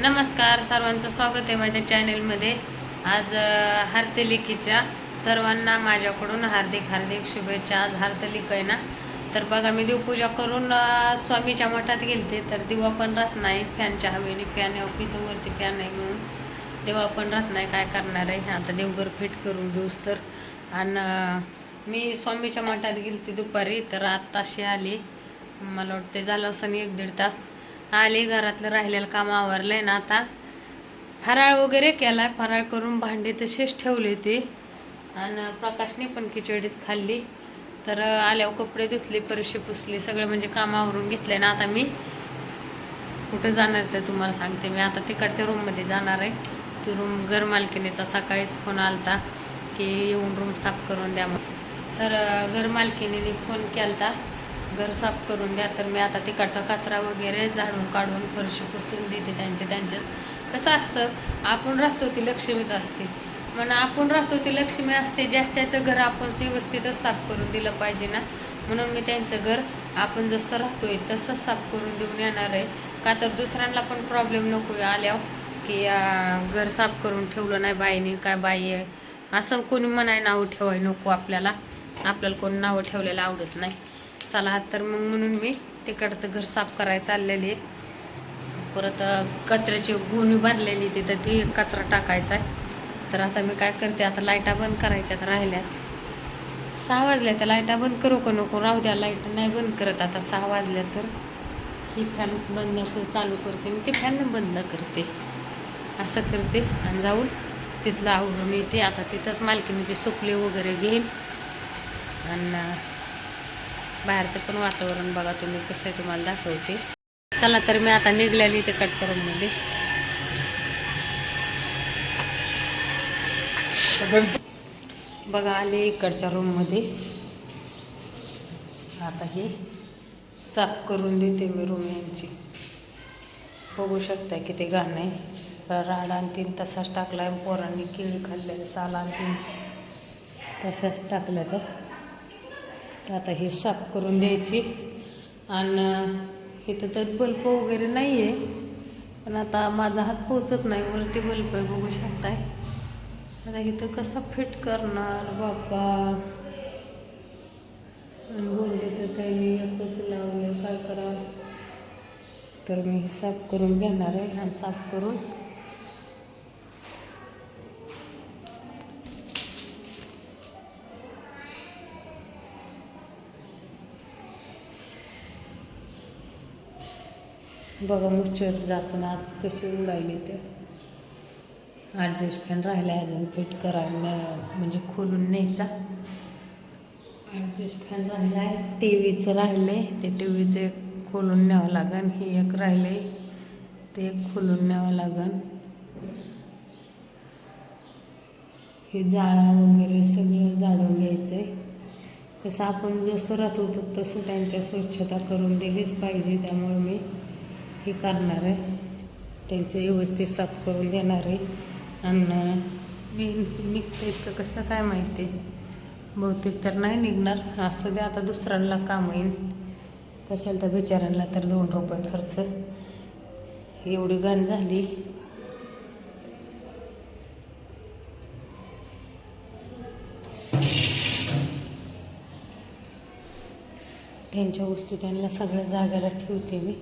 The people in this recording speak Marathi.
नमस्कार सर्वांचं स्वागत आहे माझ्या चॅनेलमध्ये. आज अ, सर्वांना माझ्याकडून हार्दिक हार्दिक शुभेच्छा. आज हरतालिक आहे ना? तर बघा मी देवपूजा करून स्वामीच्या मठात गेलते तर दिवा पण राहत नाही. फॅनच्या हवेने फॅन पितो वरती फॅन आहे म्हणून दिवा पण राहत नाही. काय करणार आहे? आता देवघर फिट करून घेऊस तर. आणि मी स्वामीच्या मठात गेलते दुपारी तर आत्ताशी आली. मला वाटते झालं असं एक दीड तास. आले घरातलं राहिलेलं काम आवरलंय ना आता. फराळ वगैरे केला फराळ करून भांडे तसेच ठेवले ते आणि प्रकाशने पण खिचडीच खाल्ली. तर आल्यावर कपडे धुतले परशी पुसले सगळं म्हणजे काम आवरून घेतले ना आता मी. कुठं जाणार ते तुम्हाला सांगते मी. आता तिकडच्या रूममध्ये जाणार आहे. ती रूम घर मालकिनीचा सकाळीच फोन आलता की येऊन रूम साफ करून द्या मग तर घरमालकिनीने घर मालकिनीने फोन केलता. घर साफ करून द्या तर मी आता तिकडचा कचरा वगैरे झाडून काढून फरशी पुसून देते त्यांचे त्यांच्याच कसं असतं आपण राहतो ती लक्ष्मीच असते. म्हण आपण राहतो ती लक्ष्मी असते जास्त त्याचं घर आपण व्यवस्थितच साफ करून दिलं पाहिजे ना. म्हणून मी त्यांचं घर आपण जसं राहतोय तसंच साफ करून देऊन येणार आहे. का तर दुसऱ्यांना पण प्रॉब्लेम नको आल्यावर की घर साफ करून ठेवलं नाही बाईने काय बाई आहे? असं कोणी म्हणाय नावं ठेवाय नको आपल्याला. आपल्याला कोणी नावं ठेवलेलं आवडत नाही. चला तर मग म्हणून मी तिकडचं घर साफ करायला चाललेली आहे. परत कचऱ्याची गुणी भरलेली तिथं ती कचरा टाकायचा आहे. तर आता मी काय करते आता लाईटा बंद करायच्यात राहिल्यास सहा वाजल्या त्या लाईटा बंद करू का नको? राहू द्या लाइट नाही बंद करत आता सहा वाजल्या तर. ही फॅन बंद चालू करते मी ते फॅन बंद करते. असं करते आणि जाऊन तिथलं आवरून येते. आता तिथंच मालकीनीचे सुकले वगैरे घेईन. आणि बाहेरचं पण वातावरण बघा तुम्ही कसं आहे तुम्हाला दाखवते. चला तर मी आता निघलेली तिकडच्या रूममध्ये बघा आले इकडच्या रूममध्ये आता हे साफ करून देते मी रूम यांची. बघू शकता किती घाण आहे. राड आणि तीन तसाच टाकला आहे पोरांनी केळी खाल्ले साल आणि तीन तशाच टाकल्या तर. तर आता हे साफ करून द्यायची. आणि इथं तर बल्ब वगैरे नाही आहे पण आता माझा हात पोचत नाही वरती बल्ब आहे बघू शकताय. आता इथं कसं फिट करणार बाप्पा आणि बोलले तर त्यांनी एकच लावले काय करावं? तर मी साफ करून घेणार आहे आणि साफ करून बघा मुश्चर जाचना कशी उडायली ते. ॲडजस्ट फॅन राहिला अजून फिट करायला म्हणजे खोलून न्यायचा. ॲडजस्ट फॅन राहिला आहे. टी व्हीचं राहिलं आहे ते टी व्हीचं एक खोलून न्यावं लागन हे एक राहिलं आहे ते एक खोलून न्यावं लागन. हे जाळा वगैरे सगळं जाळून घ्यायचं आहे कसं आपण जसं राहत होतो तसं त्यांच्या स्वच्छता करून दिलीच पाहिजे त्यामुळे मी हे करणार आहे. त्यांचं व्यवस्थित साफ करून देणार आहे. आणि मी निघतं इतकं कसं काय माहिती? बहुतेक तर नाही निघणार. असं दे आता दुसऱ्यांना काम येईल. कशाला तर बिचाऱ्यांना तर दोन रुपये खर्च? एवढी घाण झाली. त्यांच्या वस्तू त्यांना सगळ्या जागेला ठेवते मी.